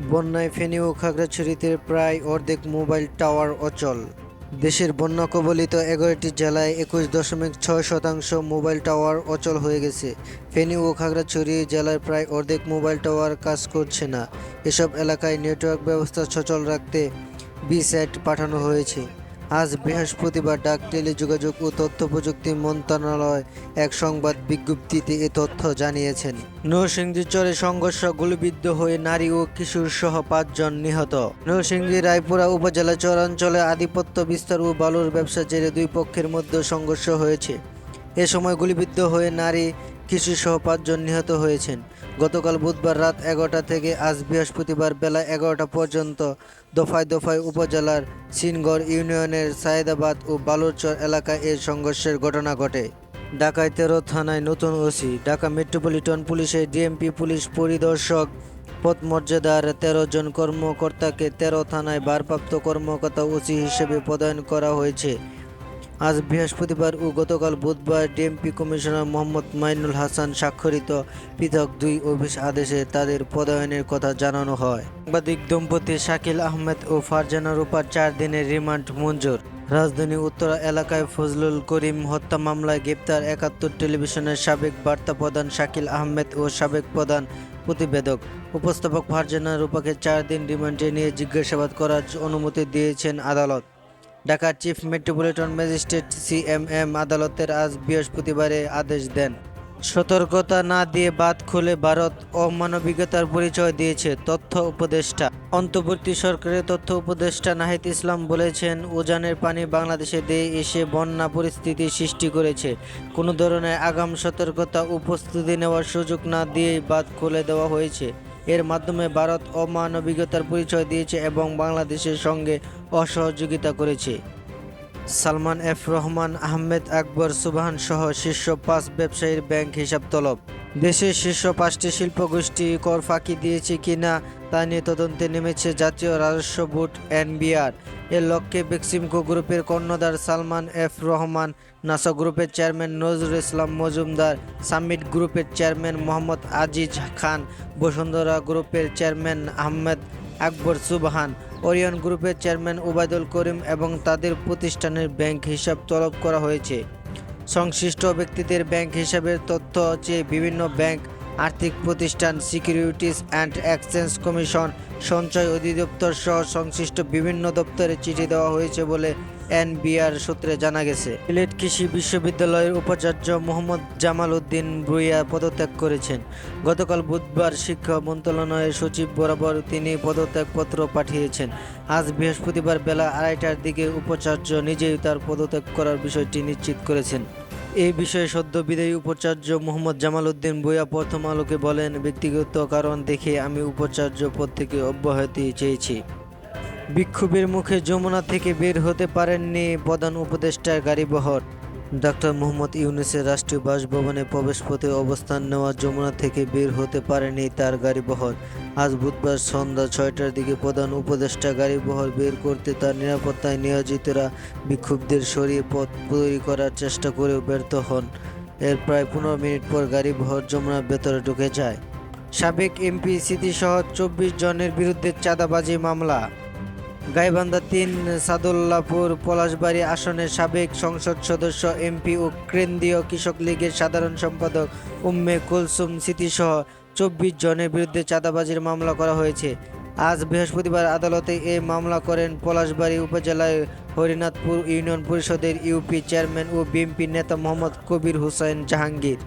বন্যায় ফেনী ও খাগড়াছড়িতে প্রায় অর্ধেক মোবাইল টাওয়ার অচল। দেশের বন্যা কবলিত এগারোটি জেলায় একুশ দশমিক ছয় শতাংশ মোবাইল টাওয়ার অচল হয়ে গেছে। ফেনী ও খাগড়াছড়ি জেলায় প্রায় অর্ধেক মোবাইল টাওয়ার কাজ করছে না। এসব এলাকায় নেটওয়ার্ক ব্যবস্থা সচল রাখতে বিস্যাট পাঠানো হয়েছে। আজ বৃহস্পতিবার ডাক টেলিযোগাযোগ ও তথ্য প্রযুক্তি মন্ত্রণালয় এক সংবাদ বিজ্ঞপ্তিতে এ তথ্য জানিয়েছেন। নরসিংদী চরে সংঘর্ষ গুলিবিদ্ধ হয়ে নারী ও কিশোর সহ পাঁচজন নিহত। নরসিংদী রায়পুরা উপজেলা চরাঞ্চলে আধিপত্য বিস্তার ও বালুর ব্যবসা জেরে দুই পক্ষের মধ্যে সংঘর্ষ হয়েছে। এ সময় গুলিবিদ্ধ হয়ে নারী সহ পাঁচজন নিহত হয়েছেন। গতকাল বুধবার রাত এগারোটা থেকে আজ বৃহস্পতিবার বেলা এগারোটা পর্যন্ত দফায় দফায় উপজেলার সিনগড় ইউনিয়নের সায়েদাবাদ ও বালুরচর এলাকায় এই সংঘর্ষের ঘটনা ঘটে। ঢাকায় তেরো থানায় নতুন ওসি, ঢাকা মেট্রোপলিটন পুলিশের ডিএমপি পুলিশ পরিদর্শক পদমর্যাদার তেরো জন কর্মকর্তাকে তেরো থানায় ভারপ্রাপ্ত কর্মকর্তা ওসি হিসেবে পদায়ন করা হয়েছে। আজ বৃহস্পতিবার ও গতকাল বুধবার ডিএমপি কমিশনার মোহাম্মদ মাইনুল হাসান স্বাক্ষরিত পৃথক দুই অফিস আদেশে তাদের পদায়নের কথা জানানো হয়। সাংবাদিক দম্পতি শাকিল আহমেদ ও ফারজানা রূপার চার দিনের রিমান্ড মঞ্জুর। রাজধানী উত্তরা এলাকায় ফজলুল করিম হত্যা মামলায় গ্রেপ্তার একাত্তর টেলিভিশনের সাবেক বার্তা প্রধান শাকিল আহমেদ ও সাবেক প্রধান প্রতিবেদক। উপস্থাপক ফারজানা রূপাকে চার দিন রিমান্ডে নিয়ে জিজ্ঞাসাবাদ করার অনুমতি দিয়েছেন আদালত। ঢাকার চিফ মেট্রোপলিটন ম্যাজিস্ট্রেট সিএমএম আদালতের আজ বৃহস্পতিবারে আদেশ দেন। সতর্কতা না দিয়ে বাদ খুলে ভারত অমানবিকতার পরিচয় দিয়েছে তথ্য উপদেষ্টা। অন্তর্বর্তী সরকারের তথ্য উপদেষ্টা নাহিদ ইসলাম বলেছেন, উজানের পানি বাংলাদেশে দিয়ে এসে বন্যা পরিস্থিতি সৃষ্টি করেছে। কোনো ধরনের আগাম সতর্কতা উপস্থিতি নেওয়ার সুযোগ না দিয়েই বাদ খুলে দেওয়া হয়েছে। এর মাধ্যমে ভারত অমানবিকতার পরিচয় দিয়েছে এবং বাংলাদেশের সঙ্গে অসহযোগিতা করেছে। সালমান এফ রহমান, আহমেদ আকবর সুবহান সহ শীর্ষ পাঁচ ব্যবসায়ীর ব্যাংক হিসাব তলব। দেশের শীর্ষ পাঁচটি শিল্পগোষ্ঠী কর ফাঁকি দিয়েছে কিনা তা নিয়ে তদন্তে নেমেছে জাতীয় রাজস্ব বোর্ড এনবিআর। এর লক্ষ্যে বেক্সিমকো গ্রুপের কর্ণধার সালমান এফ রহমান, নাসা গ্রুপের চেয়ারম্যান নজরুল ইসলাম মজুমদার, সামিট গ্রুপের চেয়ারম্যান মোহাম্মদ আজিজ খান, বসুন্ধরা গ্রুপের চেয়ারম্যান আহমেদ আকবর সুবহান, ওরিয়ন গ্রুপের চেয়ারম্যান উবায়দুল করিম এবং তাদের প্রতিষ্ঠানের ব্যাংক হিসাব তলব করা হয়েছে। সংশ্লিষ্ট ব্যক্তিদের ব্যাংক হিসাবের তথ্য চেয়ে বিভিন্ন ব্যাংক আর্থিক প্রতিষ্ঠান সিকিউরিটিস অ্যান্ড এক্সচেঞ্জ কমিশন, সঞ্চয় অধিদপ্তর সহ সংশ্লিষ্ট বিভিন্ন দপ্তরে চিঠি দেওয়া হয়েছে বলে এনবিআর সূত্রে জানা গেছে। সিলেট কৃষি বিশ্ববিদ্যালয়ের উপাচার্য মোহাম্মদ জামাল উদ্দিন ভুইয়া পদত্যাগ করেছেন। গতকাল বুধবার শিক্ষা মন্ত্রণালয়ের সচিব বরাবর তিনি পদত্যাগপত্র পাঠিয়েছেন। আজ বৃহস্পতিবার বেলা আড়াইটার দিকে উপাচার্য নিজেই তার পদত্যাগ করার বিষয়টি নিশ্চিত করেছেন। এই বিষয়ে সদ্য বিদায়ী উপাচার্য মোহাম্মদ জামাল উদ্দিন বইয়া প্রথম আলোকে বলেন, ব্যক্তিগত কারণ দেখে আমি উপাচার্য পদ থেকে অব্যাহতি চেয়েছি। বিক্ষোভের মুখে যমুনা থেকে বের হতে পারেননি প্রধান উপদেষ্টার গাড়িবহর। ডক্টর মোহাম্মদ ইউনুসের রাষ্ট্রীয় বাসভবনে প্রবেশপথে অবস্থান নেওয়া যমুনা থেকে বের হতে পারেনি তার গাড়িবহর। আজ বুধবার সন্ধ্যা ছয়টার দিকে প্রধান উপদেষ্টা গাড়িবহর বের করতে তার নিরাপত্তায় নিয়োজিতরা বিক্ষুব্ধদের সরিয়ে পথ তৈরি করার চেষ্টা করেও ব্যর্থ হন। এর প্রায় পনেরো মিনিট পর গাড়িবহর যমুনার ভেতরে ঢুকে যায়। সাবেক এমপি স্মৃতিসহ চব্বিশ জনের বিরুদ্ধে চাঁদাবাজি মামলা। গাইবান্ধা তিন সাদুল্লাপুর পলাশবাড়ি আসনের সাবেক সংসদ সদস্য, এমপি ও কেন্দ্রীয় কৃষক লীগের সাধারণ সম্পাদক উম্মে কুলসুম স্মৃতিসহ চব্বিশ জনের বিরুদ্ধে চাঁদাবাজির মামলা করা হয়েছে। আজ বৃহস্পতিবার আদালতে এই মামলা করেন পলাশবাড়ি উপজেলায় হরিনাথপুর ইউনিয়ন পরিষদের ইউপি চেয়ারম্যান ও বিএনপি নেতা মোহাম্মদ কবির হুসাইন জাহাঙ্গীর।